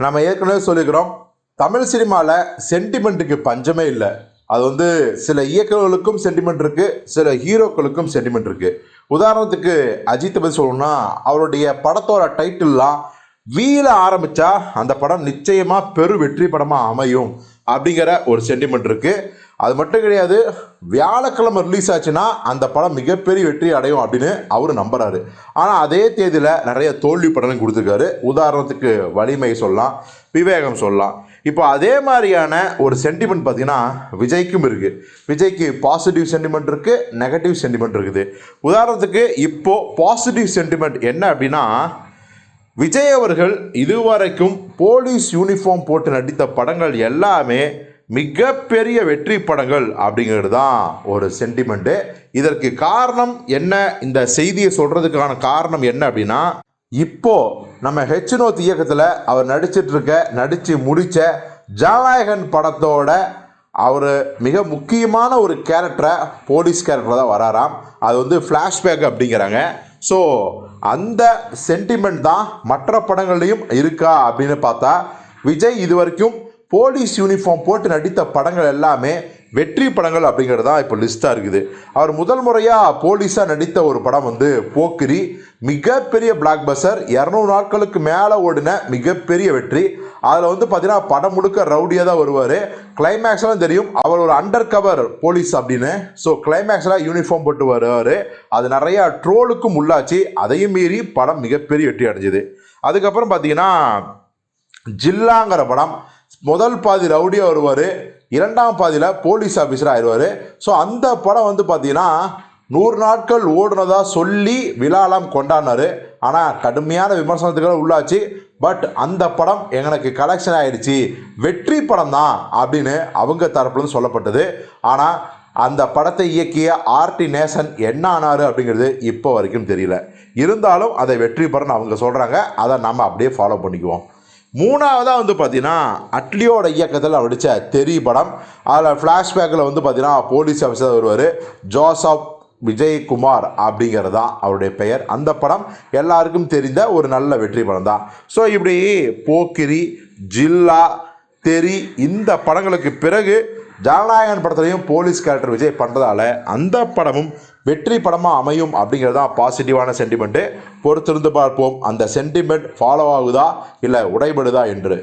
நம்ம ஏற்கனவே சொல்லிக்கிறோம் தமிழ் சினிமாவில் சென்டிமெண்ட்டுக்கு பஞ்சமே இல்லை. அது வந்து சில இயக்குநர்களுக்கும் சென்டிமெண்ட் இருக்குது சில ஹீரோக்களுக்கும் சென்டிமெண்ட் இருக்குது உதாரணத்துக்கு அஜித்தை பற்றி சொல்லணும்னா அவருடைய படத்தோட டைட்டில்லாம் வீல ஆரம்பித்தா அந்த படம் நிச்சயமாக பெரு வெற்றி படமாக அமையும் அப்படிங்கிற ஒரு சென்டிமெண்ட் இருக்குது அது மட்டும் கிடையாது வியாழக்கிழமை ரிலீஸ் ஆச்சுன்னா அந்த படம் மிகப்பெரிய வெற்றி அடையும் அப்படின்னு அவர் நம்புறாரு. ஆனால் அதே தேதியில் நிறைய தோல்வி படங்கள் கொடுத்துருக்காரு. உதாரணத்துக்கு வலிமை சொல்லலாம் விவேகம் சொல்லலாம். இப்போ அதே மாதிரியான ஒரு சென்டிமெண்ட் பார்த்தீங்கன்னா விஜய்க்கும் இருக்குது விஜய்க்கு பாசிட்டிவ் சென்டிமெண்ட் இருக்குது நெகட்டிவ் சென்டிமெண்ட் இருக்குது. உதாரணத்துக்கு இப்போ பாசிட்டிவ் சென்டிமெண்ட் என்ன அப்படின்னா விஜய் அவர்கள் இதுவரைக்கும் போலீஸ் யூனிஃபார்ம் போட்டு நடித்த படங்கள் எல்லாமே மிகப்பெரிய வெற்றி படங்கள் அப்படிங்கிறது தான் ஒரு சென்டிமெண்ட்டு இதற்கு காரணம் என்ன? இந்த செய்தியை சொல்கிறதுக்கான காரணம் என்ன அப்படின்னா இப்போ நம்ம ஹெச்னோத் இயக்கத்தில் அவர் நடிச்சிட்டு இருக்க நடித்து முடித்த ஜனநாயகன் படத்தோட அவர் மிக முக்கியமான ஒரு கேரக்டரை போலீஸ் கேரக்டர் தான் வராராம். அது வந்து ஃப்ளாஷ்பேக் அப்படிங்கிறாங்க. ஸோ அந்த சென்டிமெண்ட் தான் மற்ற படங்கள்லையும் இருக்கா அப்படின்னு பார்த்தா விஜய் இது வரைக்கும் போலீஸ் யூனிஃபார்ம் போட்டு நடித்த படங்கள் எல்லாமே வெற்றி படங்கள் அப்படிங்கிறது தான் இப்போ லிஸ்ட்டாக இருக்குது. அவர் முதல் முறையாக போலீஸாக நடித்த ஒரு படம் வந்து போக்கிரி. மிகப்பெரிய பிளாக் பஸ்டர் இரநூறு நாட்களுக்கு மேலே ஓடின மிகப்பெரிய வெற்றி. அதில் வந்து பார்த்தீங்கன்னா படம் முழுக்க ரவுடியாக தான் வருவார். கிளைமேக்ஸ்லாம் தெரியும். அவர் ஒரு அண்டர் கவர் போலீஸ் அப்படின்னு. ஸோ கிளைமேக்ஸ்லாம் யூனிஃபார்ம் போட்டு வருவார். அது நிறையா ட்ரோலுக்கும் உள்ளாச்சு. அதையும் மீறி படம் மிகப்பெரிய வெற்றி அடைஞ்சிது. அதுக்கப்புறம் பார்த்தீங்கன்னா ஜில்லாங்கிற படம். முதல் பாதி ரவுடியாக வருவார். இரண்டாம் பாதியில் போலீஸ் ஆஃபீஸராக ஆயிடுவார் ஸோ அந்த படம் வந்து பார்த்தீங்கன்னா நூறு நாட்கள் ஓடுனதாக சொல்லி விழாலாம் கொண்டாடினாரு. ஆனால் கடுமையான விமர்சனத்துக்கு உள்ளாச்சு. பட் அந்த படம் எனக்கு கலெக்ஷன் ஆயிடுச்சு. வெற்றி படம் தான் அப்படின்னு அவங்க தரப்புலேருந்து சொல்லப்பட்டது. ஆனால் அந்த படத்தை இயக்கிய ஆர்டி நேசன் என்ன ஆனார் அப்படிங்கிறது இப்போ வரைக்கும் தெரியல. இருந்தாலும் அதை வெற்றி படம்னு அவங்க சொல்கிறாங்க அதை நம்ம அப்படியே ஃபாலோ பண்ணிக்குவோம். மூணாவதாக வந்து பார்த்தீங்கன்னா அட்லியோட இயக்கத்தில் நடித்த தெரி படம். அதில் ஃப்ளாஷ்பேக்கில் வந்து பார்த்தீங்கன்னா போலீஸ் ஆஃபீஸர் வருவார். ஜோசப் விஜயகுமார் அப்படிங்கிறது தான் அவருடைய பெயர். அந்த படம் எல்லாருக்கும் தெரிந்த ஒரு நல்ல வெற்றி படம் தான். ஸோ இப்படி போக்கிரி ஜில்லா தெரி இந்த படங்களுக்கு பிறகு ஜனநாயகன் படத்துலையும் போலீஸ் கேரக்டர் விஜய் பண்ணுறதால அந்த படமும் வெற்றி படமாக அமையும் அப்படிங்கிறது தான் பாசிட்டிவான சென்டிமெண்ட்டு பொறுத்திருந்து பார்ப்போம். அந்த சென்டிமெண்ட் ஃபாலோ ஆகுதா இல்லை உடைபடுதா என்று.